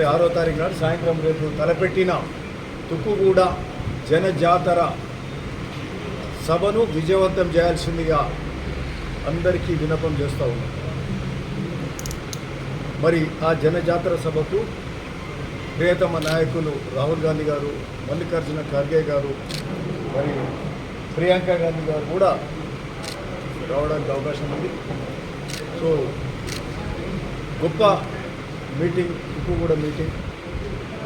అంటే ఆరో తారీఖు నాడు సాయంత్రం రేపు తలపెట్టిన తుక్కుగూడ జనజాతర సభను విజయవంతం చేయాల్సిందిగా అందరికీ విన్నపం చేస్తూ ఉన్నాం. మరి ఆ జనజాతర సభకు ప్రియతమ నాయకులు రాహుల్ గాంధీ గారు మల్లికార్జున ఖర్గే గారు మరి ప్రియాంక గాంధీ గారు కూడా రావడానికి అవకాశం ఉంది. సో గొప్ప మీటింగ్ వరకు కూడా మీటింగ్.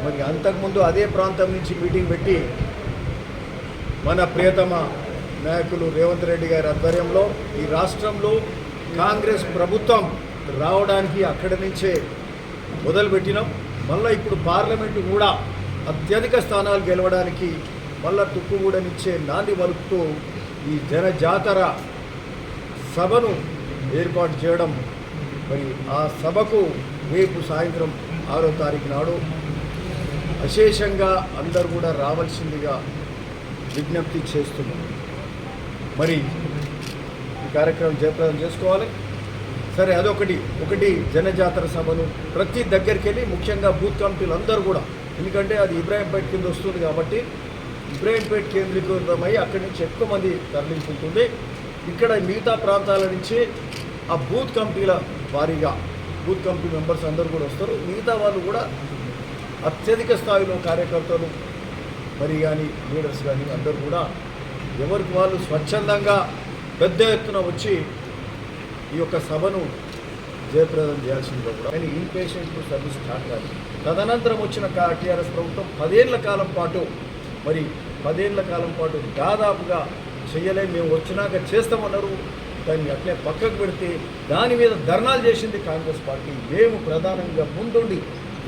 మరి అంతకుముందు అదే ప్రాంతం నుంచి మీటింగ్ పెట్టి మన ప్రియతమ నాయకులు రేవంత్ రెడ్డి గారి ఆధ్వర్యంలో ఈ రాష్ట్రంలో కాంగ్రెస్ ప్రభుత్వం రావడానికి అక్కడి నుంచే మొదలుపెట్టినాం. మళ్ళీ ఇప్పుడు పార్లమెంటు కూడా అత్యధిక స్థానాలు గెలవడానికి మళ్ళా తుక్కుగూడ నుంచే నాంది మలుపుతూ ఈ జనజాతర సభను ఏర్పాటు చేయడం మరి ఆ సభకు రేపు సాయంత్రం ఆరో తారీఖు నాడు అశేషంగా అందరూ కూడా రావాల్సిందిగా విజ్ఞప్తి చేస్తున్నాం. మరి ఈ కార్యక్రమం జయప్రదం చేసుకోవాలి. సరే అదొకటి. ఒకటి జనజాతర సభను ప్రతి దగ్గరికి వెళ్ళి ముఖ్యంగా బూత్ కమిటీలు అందరూ కూడా ఎందుకంటే అది ఇబ్రాహీంపేట కింద వస్తుంది కాబట్టి ఇబ్రాహీంపేట కేంద్రీకృతమై అక్కడి నుంచి ఎక్కువ మంది తరలించుకుంటుంది. ఇక్కడ మిగతా ప్రాంతాల నుంచి ఆ బూత్ కమిటీల భారీగా బూత్ కమిటీ మెంబర్స్ అందరూ కూడా వస్తారు. మిగతా వాళ్ళు కూడా అత్యధిక స్థాయిలో కార్యకర్తలు మరి కానీ లీడర్స్ కానీ అందరూ కూడా ఎవరికి వాళ్ళు స్వచ్ఛందంగా పెద్ద ఎత్తున వచ్చి ఈ యొక్క సభను జయప్రదం చేయాల్సిందిగా కూడా కానీ ఇన్పేషెంట్ సర్వీస్ స్టార్ట్ కాదు. తదనంతరం వచ్చిన టీఆర్ఎస్ ప్రభుత్వం పదేళ్ళ కాలం పాటు మరి పదేళ్ళ కాలం పాటు దాదాపుగా చెయ్యలేం. మేము వచ్చినాక చేస్తామన్నారు. దాన్ని అట్లే పక్కకు పెడితే దాని మీద ధర్నాలు చేసింది కాంగ్రెస్ పార్టీ. మేము ప్రధానంగా ముందుండి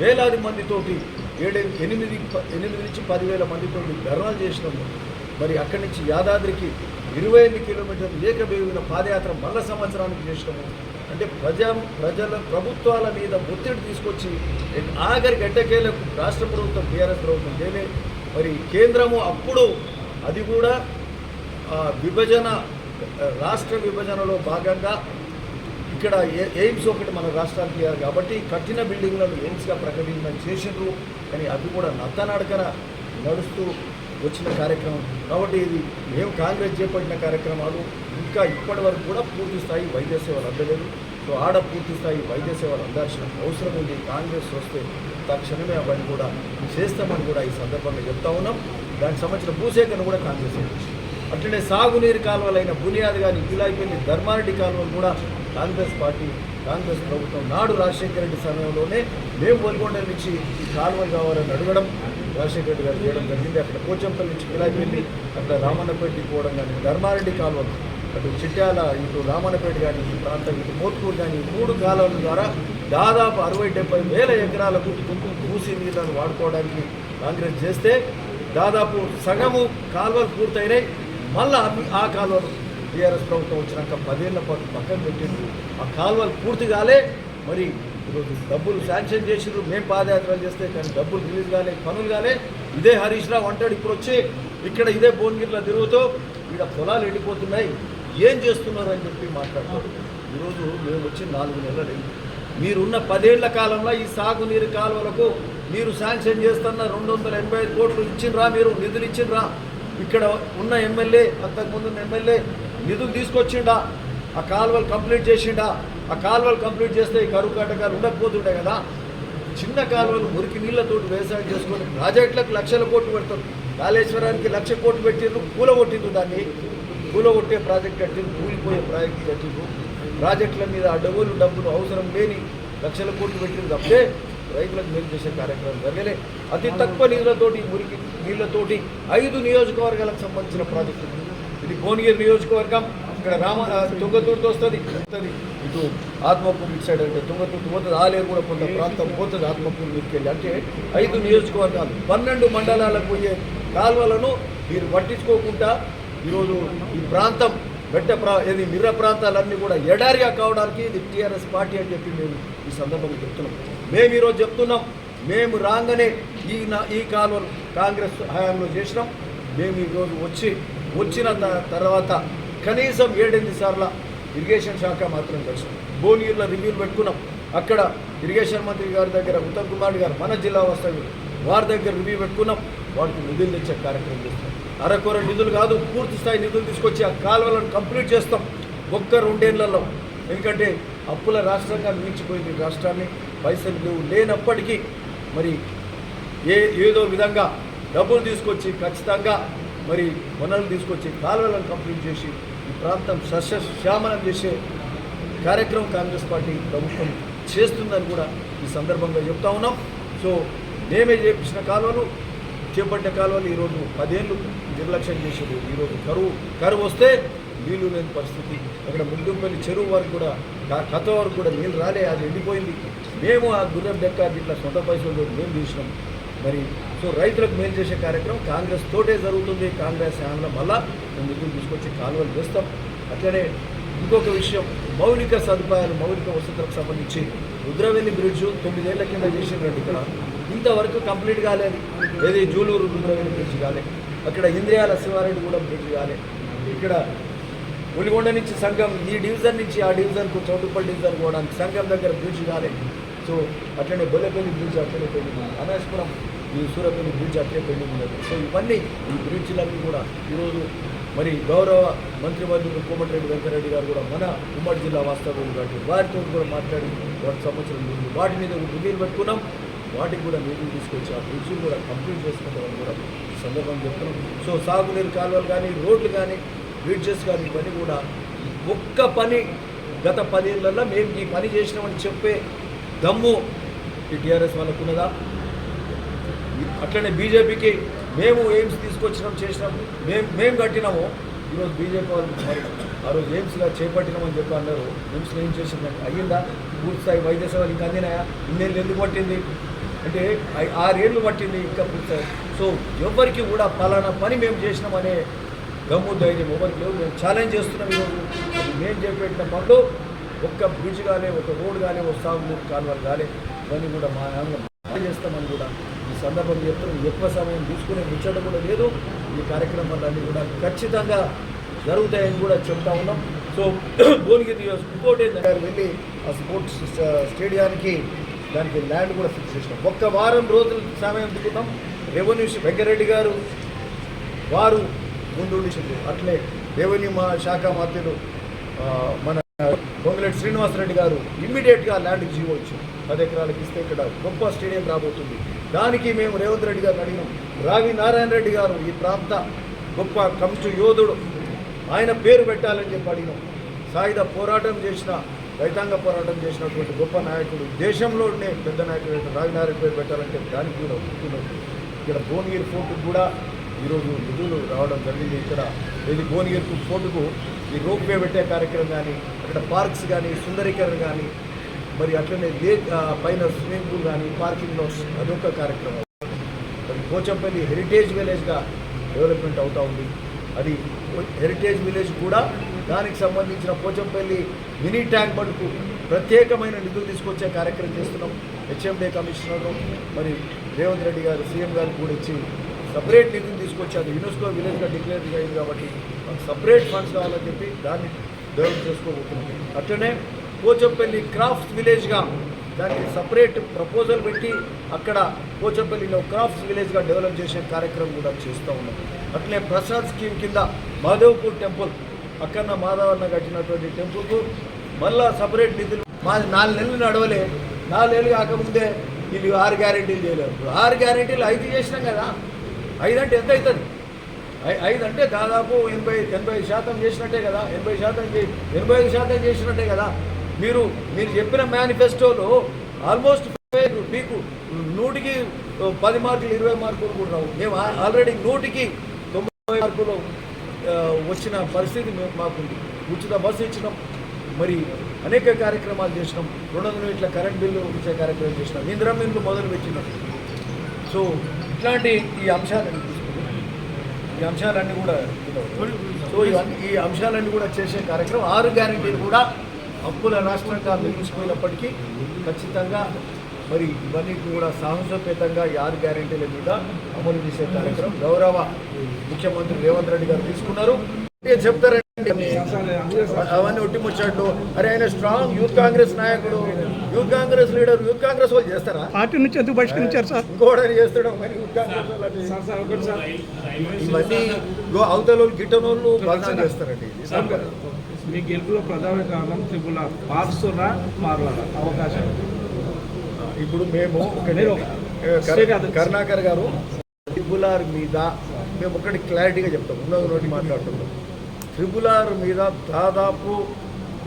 వేలాది మందితోటి ఏడు ఎనిమిది ప- ఎనిమిది నుంచి పదివేల మందితోటి ధర్నాలు చేసినాము. మరి అక్కడి నుంచి యాదాద్రికి ఇరవై ఎనిమిది కిలోమీటర్లు ఏకబేగిన పాదయాత్ర మళ్ళా సంవత్సరానికి చేసినాము. అంటే ప్రజా ప్రజల ప్రభుత్వాల మీద ఒత్తిడి తీసుకొచ్చి ఆఖరికి ఎట్టకేలకు రాష్ట్ర ప్రభుత్వం టీఆర్ఎస్ ప్రభుత్వం చేయలే. మరి కేంద్రము అప్పుడు అది కూడా విభజన రాష్ట్ర విభజనలో భాగంగా ఇక్కడ ఏ- ఎయిమ్స్ ఒకటి మన రాష్ట్రానికి కాబట్టి కట్టిన బిల్డింగ్లను ఎయిమ్స్గా ప్రకటించడం చేసిండ్రు. కానీ అవి కూడా నత్తనడకన నడుస్తూ వచ్చిన కార్యక్రమం. కాబట్టి ఇది మేము కాంగ్రెస్ చేపట్టిన కార్యక్రమాలు ఇంకా ఇప్పటి వరకు కూడా పూర్తి స్థాయి వైద్య సేవలు అందలేదు. సో ఆడ పూర్తి స్థాయి వైద్య సేవలు అందాల్సిన అవసరం ఉంది. కాంగ్రెస్ వస్తే తక్షణమే అవన్నీ కూడా చేస్తామని కూడా ఈ సందర్భంగా చెప్తా ఉన్నాం. దానికి సంబంధించిన భూసేకరణ కూడా కాంగ్రెస్ చేసింది. అట్లనే సాగునీరు కాలువలైన బునియాద్ కానీ ఇలాయిపోయింది ధర్మారెడ్డి కాలువలు కూడా కాంగ్రెస్ పార్టీ కాంగ్రెస్ ప్రభుత్వం నాడు రాజశేఖర రెడ్డి సమయంలోనే మేము ఒలిగొండ నుంచి ఈ కాలువలు కావాలని అడగడం రాజశేఖర రెడ్డి గారు చేయడం జరిగింది. అక్కడ పోచంపల్లి నుంచి కిలాయిపల్లి అక్కడ రామన్నపేటకి పోవడం కానీ ధర్మారెడ్డి కాలువలు అటు చిట్యాల ఇటు రామన్నపేట కానీ ఈ ప్రాంతం ఇటు మోత్కూరు కానీ మూడు కాలువల ద్వారా దాదాపు అరవై డెబ్బై వేల ఎకరాలకు మూసి నీళ్ళను వాడుకోవడానికి కాంగ్రెస్ చేస్తే దాదాపు సగము కాలువలు పూర్తయినాయి. మళ్ళా ఆ కాలువలు టీఆర్ఎస్ ప్రభుత్వం వచ్చినాక పదేళ్ళ పాటు పక్కన పెట్టింది ఆ కాలువలు పూర్తి కాలే. మరి ఈరోజు డబ్బులు శాంక్షన్ చేసిండ్రు. మేము పాదయాత్రలు చేస్తే కానీ డబ్బులు రిలీజ్ కాలే పనులు కాలే. ఇదే హరీష్ రావు అంటాడు ఇప్పుడు వచ్చి ఇక్కడ ఇదే భువనగిరిలో తిరుగుతూ ఇక్కడ పొలాలు ఎండిపోతున్నాయి. ఏం చేస్తున్నారు అని చెప్పి మాట్లాడతారు ఈరోజు మేము వచ్చి నాలుగు నెలలు అయింది. మీరున్న పదేళ్ళ కాలంలో ఈ సాగునీరు కాలువలకు మీరు శాంక్షన్ చేస్తున్న రెండు వందల ఎనభై ఐదు కోట్లు ఇచ్చిండ్రా మీరు నిధులు ఇచ్చిండ్రా? ఇక్కడ ఉన్న ఎమ్మెల్యే అంతకుముందు ఉన్న ఎమ్మెల్యే నిధులు తీసుకొచ్చిండా? ఆ కాలువలు కంప్లీట్ చేసిండా? ఆ కాలువలు కంప్లీట్ చేస్తే ఈ కరువు కాటకాలు ఉండకపోతుండే కదా. చిన్న కాలువలు మురికి నీళ్ళతో వ్యవసాయం చేసుకొని ప్రాజెక్టులకు లక్షల కోట్లు పెడతారు. కాళేశ్వరానికి లక్ష కోట్లు పెట్టిండ్రు కూలగొట్టిండ్రు దాన్ని. కూలగొట్టే ప్రాజెక్ట్ కట్టిండ్రు కూలిపోయే ప్రాజెక్ట్ కట్టిండ్రు. ప్రాజెక్టుల మీద అడ్డగోలు డబ్బులు అవసరం లేని లక్షల కోట్లు పెట్టిన తప్పితే రైతులకు మేలు చేసే కార్యక్రమం జరగలే. అతి తక్కువ నీళ్ళతోటి మురికి నీళ్ళతోటి ఐదు నియోజకవర్గాలకు సంబంధించిన ప్రాజెక్టు ఇది భువనగిరి నియోజకవర్గం ఇక్కడ రామ తుంగతూరుతో వస్తుంది వస్తుంది. ఇటు ఆత్మకూరు ఇటు సైడ్ అంటే తుంగతూరు పోతుంది ఆలేరు కూడా కొంత ప్రాంతం పోతుంది ఆత్మకూరు మీదకి అంటే ఐదు నియోజకవర్గాలు పన్నెండు మండలాలకు పోయే కాల్వలను మీరు పట్టించుకోకుండా ఈరోజు ఈ ప్రాంతం మెట్ట ప్రా ఇది మిర్ర ప్రాంతాలన్నీ కూడా ఎడారిగా కావడానికి ఇది టీఆర్ఎస్ పార్టీ అని చెప్పి మేము ఈ సందర్భంగా చెప్తున్నాం. మేము ఈరోజు చెప్తున్నాం మేము రాగానే ఈ నా ఈ కాలువలు కాంగ్రెస్ హయాంలో చేసినాం. మేము ఈరోజు వచ్చి వచ్చిన తర్వాత కనీసం ఏడెనిమిది సార్ల ఇరిగేషన్ శాఖ మాత్రం కలిసి భువనగిరిలో రివ్యూలు పెట్టుకున్నాం. అక్కడ ఇరిగేషన్ మంత్రి గారి దగ్గర ఉత్తమ్ కుమార్ గారు మన జిల్లా వస్తాయి వారి దగ్గర రివ్యూ పెట్టుకున్నాం. వాటికి నిధులు తెచ్చే కార్యక్రమం చేస్తాం. అరకొర నిధులు కాదు పూర్తి స్థాయి నిధులు తీసుకొచ్చి ఆ కాలువలను కంప్లీట్ చేస్తాం. ఒక్క రెండేళ్ళలో. ఎందుకంటే అప్పుల రాష్ట్రంగా మించిపోయింది రాష్ట్రాన్ని. పైసలు లేవు. లేనప్పటికీ మరి ఏ ఏదో విధంగా డబ్బులు తీసుకొచ్చి ఖచ్చితంగా మరి వనరులు తీసుకొచ్చి కాలువలను కంప్లీట్ చేసి ఈ ప్రాంతం సస్యశ్యామలం చేసే కార్యక్రమం కాంగ్రెస్ పార్టీ ప్రభుత్వం చేస్తుందని కూడా ఈ సందర్భంగా చెప్తా ఉన్నాం. సో మేమే చేపించిన కాలువలు చేపట్టిన కాలువలు ఈరోజు పదేళ్ళు నిర్లక్ష్యం చేసేది. ఈరోజు కరువు కరువు వస్తే నీళ్ళు లేని పరిస్థితి. అక్కడ ముందుపల్లి చెరువు వరకు కూడా కథ వరకు కూడా నీళ్ళు రాలే అది ఎండిపోయింది. మేము ఆ గుర్రం డెక్క ఇట్లా సొంత పైసలు మేము తీసినాం. మరి సో రైతులకు మేలు చేసే కార్యక్రమం కాంగ్రెస్ తోటే జరుగుతుంది. కాంగ్రెస్ హయాంలో మళ్ళా మేము ముందుకు తీసుకొచ్చి కాలువలు వేస్తాం. అట్లనే ఇంకొక విషయం మౌలిక సదుపాయాలు మౌలిక వసతులకు సంబంధించి రుద్రవెల్లి బ్రిడ్జ్ తొమ్మిదేళ్ళ కింద చేసినట్టు ఇక్కడ. ఇంతవరకు కంప్లీట్ కాలేదు. ఏది జూలూరు రుద్రవెల్లి బ్రిడ్జ్ కాలేదు అక్కడ ఇంద్రియాల శివారెడ్డి కూడా బ్రిడ్జ్ కాలేదు ఇక్కడ పులిగొండ నుంచి సంఘం ఈ డివిజన్ నుంచి ఆ డివిజన్కు చౌటుపల్లి డివిజన్ కూడా సంఘం దగ్గర బ్రిడ్జ్ కాలేదు సో అట్లనే బొల్లపల్లి బ్రిడ్జ్ అట్లనే పెళ్ళి అనాశపురం ఈ సూరపల్లి బ్రిడ్జ్ అట్లే పెళ్ళి ఉన్నది సో ఇవన్నీ ఈ బ్రిడ్జ్లన్నీ కూడా ఈరోజు మరి గౌరవ మంత్రివర్యులు కోమటిరెడ్డి వెంకరెడ్డి గారు కూడా మన ఉమ్మడి జిల్లా వాస్తవ్యులు కాబట్టి వారితో కూడా మాట్లాడి వాటి సంవత్సరం ముందు వాటి మీద నిధులు పెట్టుకున్నాం. వాటికి కూడా నిధులు తీసుకొచ్చి ఆ బ్రిడ్జ్ కూడా కంప్లీట్ చేసుకుంటామని కూడా సందర్భం చెప్తున్నాం. సో సాగునీరు కాలువలు కానీ రోడ్లు కానీ బ్రిడ్జెస్ కానీ ఇవన్నీ కూడా ఒక్క పని గత పదేళ్ళలో మేము ఈ పని చేసినామని చెప్పే దమ్ము ఈ టీఆర్ఎస్ వాళ్ళకు ఉన్నదా అట్లనే బీజేపీకి మేము ఎయిమ్స్ తీసుకొచ్చినాం చేసినాం మేము మేము కట్టినాము. ఈరోజు బీజేపీ వాళ్ళు ఆ రోజు ఎయిమ్స్గా చేపట్టినామని చెప్పి అన్నారు. ఎయిమ్స్లో ఏం చేసిందంటే అయ్యిందా? పూర్తి స్థాయి వైద్య సేవలు ఇంకా అందినాయా? ఇన్నేళ్ళు ఎందుకు పట్టింది? అంటే ఆరేళ్ళు పట్టింది ఇంకా పూర్తి సో ఎవరికి కూడా పలానా పని మేము చేసినామనే దమ్ము ధైర్యం ఎవరికి లేవు. మేము ఛాలెంజ్ చేస్తున్నాం ఈరోజు. మేము చేపెట్టిన పనులు ఒక్క బ్రిడ్జ్ కానీ ఒక రోడ్ కానీ ఒక ఉంది కాలువలు కానీ ఇవన్నీ కూడా మా నాన్న చేస్తామని కూడా ఈ సందర్భం చెప్తున్నాం ఎక్కువ సమయం తీసుకునే ముచ్చట కూడా లేదు. ఈ కార్యక్రమాలన్నీ కూడా ఖచ్చితంగా జరుగుతాయని కూడా చెప్తా ఉన్నాం. సో భువనగిరి నియోజక- ఇంకోటి ఏంటంటే వెళ్ళి ఆ స్పోర్ట్స్ స్టేడియానికి దానికి ల్యాండ్ కూడా ఫిక్స్ చేసినాం. ఒక్క వారం రోజులు సమయం తీసుకున్నాం రెవెన్యూ వెంకరెడ్డి గారు వారు ముందు అట్లే రెవెన్యూ మా శాఖ మాత్రులు మన పొంగులేటి శ్రీనివాసరెడ్డి గారు ఇమ్మీడియట్గా ల్యాండ్కి జీవో వచ్చారు పది ఎకరాలకు ఇస్తే ఇక్కడ గొప్ప స్టేడియం రాబోతుంది. దానికి మేము రేవంత్ రెడ్డి గారిని అడిగినాం. రావి నారాయణ రెడ్డి గారు ఈ ప్రాంత గొప్ప కమిటీ యోధుడు. ఆయన పేరు పెట్టాలని చెప్పి అడిగినాం. సాయుధ పోరాటం చేసిన రైతాంగ పోరాటం చేసినటువంటి గొప్ప నాయకుడు దేశంలోనే పెద్ద నాయకుడు రావి నారాయణ పేరు పెట్టాలంటే దానికి కూడా ఒప్పుకున్నాం. ఇక్కడ భువనగిరి ఫోర్టుకు కూడా ఈరోజు నిధులు రావడం జరిగింది. ఇక్కడ ఇది భువనగిరి ఫోర్టుకు ఈ రోప్ వే పెట్టే కార్యక్రమం కానీ అక్కడ పార్క్స్ కానీ సుందరీకరణ కానీ మరి అట్లనే లేక్ పైన స్విమ్మింగ్ పూల్ కానీ పార్కింగ్లో అదొక కార్యక్రమం. మరి పోచంపల్లి హెరిటేజ్ విలేజ్గా డెవలప్మెంట్ అవుతూ ఉంది. అది హెరిటేజ్ విలేజ్ కూడా దానికి సంబంధించిన పోచంపల్లి మినీ ట్యాంక్ బండ్కు ప్రత్యేకమైన నిధులు తీసుకొచ్చే కార్యక్రమం చేస్తున్నాం. హెచ్ఎండే కమిషనర్ మరి రేవంత్ రెడ్డి గారు సీఎం గారికి కూడా ఇచ్చి సపరేట్ నిధులు తీసుకొచ్చి అది యునెస్కో విలేజ్గా డిక్లేర్ అయింది కాబట్టి సపరేట్ ఫండ్స్ కావాలని చెప్పి దాన్ని డెవలప్ చేసుకోబోతున్నాం. అట్లనే పోచంపల్లి క్రాఫ్ట్స్ విలేజ్గా దానికి సపరేట్ ప్రపోజల్ పెట్టి అక్కడ పోచంపల్లిలో క్రాఫ్ట్స్ విలేజ్గా డెవలప్ చేసే కార్యక్రమం కూడా చేస్తూ ఉన్నాం. అట్లే ప్రసాద్ స్కీమ్ కింద మాధవ్పూర్ టెంపుల్ అక్కన్న మాధవన్న కట్టినటువంటి టెంపుల్కు మళ్ళా సపరేట్ నిధులు మాది నాలుగు నెలలు నడవలే. నాలుగు నెలలు కాకముందే వీళ్ళు ఆరు గ్యారెంటీలు చేయలేరు. ఆరు గ్యారెంటీలు ఐదు చేసినాం కదా. ఐదు అంటే ఎంత అవుతుంది? ఐదు అంటే దాదాపు ఎనభై ఎనభై శాతం చేసినట్టే కదా. ఎనభై శాతం ఎనభై ఐదు శాతం చేసినట్టే కదా. మీరు మీరు చెప్పిన మేనిఫెస్టోలో ఆల్మోస్ట్ మీకు నూటికి పది మార్కులు ఇరవై మార్కులు కూడా రావు. మేము ఆల్రెడీ నూటికి తొంభై మార్కులు వచ్చిన పరిస్థితి మేము మాకుంది. ఉచిత బస్సు ఇచ్చినాం. మరి అనేక కార్యక్రమాలు చేసినాం. రెండు వందల ఇట్లా కరెంట్ బిల్లు ఇచ్చే కార్యక్రమం చేసినాం. ఇందిరా మిల్లు మొదలు పెట్టినాం. సో ఇట్లాంటి ఈ అంశాలు ఈ అంశాలన్నీ కూడా సో ఇవన్నీ ఈ అంశాలన్నీ కూడా చేసే కార్యక్రమం ఆరు గ్యారెంటీలు కూడా అప్పుల రాష్ట్రంగా మిగిలిచిపోయినప్పటికీ ఖచ్చితంగా మరి ఇవన్నీ కూడా సాహసోపేతంగా ఈ ఆరు గ్యారెంటీల మీద అమలు చేసే కార్యక్రమం గౌరవ ముఖ్యమంత్రి రేవంత్ రెడ్డి గారు తీసుకున్నారు. చెప్తారండి? అవన్నీ ఒట్టి ముచ్చాట్లు. అరే ఆయన స్ట్రాంగ్ యూత్ కాంగ్రెస్ నాయకుడు. Youth Congress leader youth Congress వాళ్ళు చేస్తారా? పార్టీ నుంచి ఎందుకు బహిష్కరించారు సార్? ఇంకోటి చేస్తాడు మరి యూత్ కాంగ్రెస్ వాళ్ళు ఇవన్నీ గో అవతల వాళ్ళు గిట్టనోళ్ళు బదనాలు చేస్తారండి. ఇది సార్ మీ గెలుపులో ప్రధాన కారణం త్రిపుల మారుస్తున్నా మారవాల? అవకాశం. ఇప్పుడు మేము. కరుణాకర్ గారు ట్రిబులార్ మీద మేము ఒకటి క్లారిటీగా చెప్తాం. ఉన్నది నోటి మాట్లాడుతున్నాం. ట్రిబులార్ మీద దాదాపు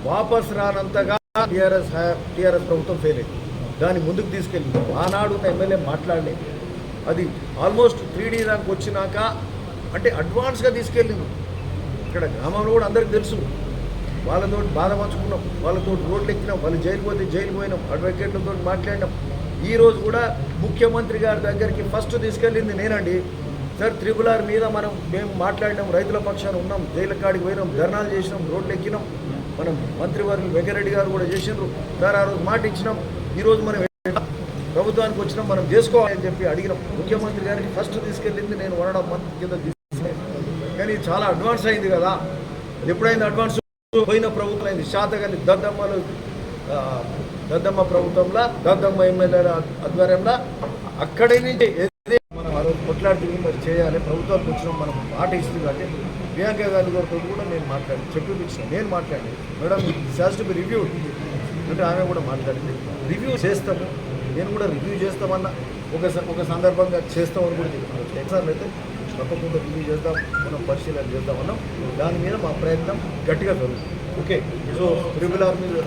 వాపస్ రానంతగా టీఆర్ఎస్ టీఆర్ఎస్ ప్రభుత్వం ఫెయిల్ అయింది. దాన్ని ముందుకు తీసుకెళ్ళింది ఆనాడు ఉన్న ఎమ్మెల్యే మాట్లాడలేదు అది ఆల్మోస్ట్ త్రీ డీ దానికి వచ్చినాక అంటే అడ్వాన్స్గా తీసుకెళ్ళింది ఇక్కడ గ్రామంలో కూడా అందరికీ తెలుసు. వాళ్ళతో బాధ పంచుకున్నాం. వాళ్ళతో రోడ్లు ఎక్కినాం. వాళ్ళు జైలు పోతే జైలు పోయినాం. అడ్వకేట్లతో మాట్లాడినాం. ఈ రోజు కూడా ముఖ్యమంత్రి గారి దగ్గరికి ఫస్ట్ తీసుకెళ్ళింది నేనండి. సార్ త్రిపులార్ మీద మనం మేము మాట్లాడినాం. రైతుల పక్షాన ఉన్నాం. జైలు కాడికి పోయినాం. ధర్నాలు చేసినాం. రోడ్లు ఎక్కినాం. మనం మంత్రివర్యులు వెంకరెడ్డి గారు కూడా చేసిండ్రు. సార్ ఆ రోజు మాట ఇచ్చినాం. ఈరోజు మనం ప్రభుత్వానికి వచ్చినాం మనం చేసుకోవాలని చెప్పి అడిగినాం. ముఖ్యమంత్రి గారికి ఫస్ట్ తీసుకెళ్ళింది నేను వన్ అండ్ హాఫ్ మంత్ కింద కానీ చాలా అడ్వాన్స్ అయింది కదా. ఎప్పుడైనా అడ్వాన్స్? పోయిన ప్రభుత్వం అయింది. శాతగల్లి దద్దమ్మలు దద్దమ్మ ప్రభుత్వంలో దద్దమ్మ ఎమ్మెల్యేల ఆధ్వర్యంలో అక్కడి నుంచి ఏదైతే మనం ఆ రోజు కొట్లాడుతుంది మరి చేయాలి ప్రభుత్వానికి వచ్చినాం మనం మాట ఇస్తుంది అంటే ప్రియాంక గారి గారితో కూడా నేను మాట్లాడి చెప్పిపించిన నేను మాట్లాడి మేడం శాస్ టు బి రివ్యూ అంటే ఆమె కూడా మాట్లాడింది. రివ్యూ చేస్తాము. నేను కూడా రివ్యూ చేస్తామన్నా ఒక ఒక సందర్భంగా చేస్తామని కూడా చెప్పాను ఎగ్జామ్ అయితే తప్పకుండా రివ్యూ చేద్దాం. మనం పరిశీలన చేద్దామన్నాం. దాని మీద మా ప్రయత్నం గట్టిగా జరుగుతుంది. ఓకే సో రెగ్యులర్ ఆర్ మీద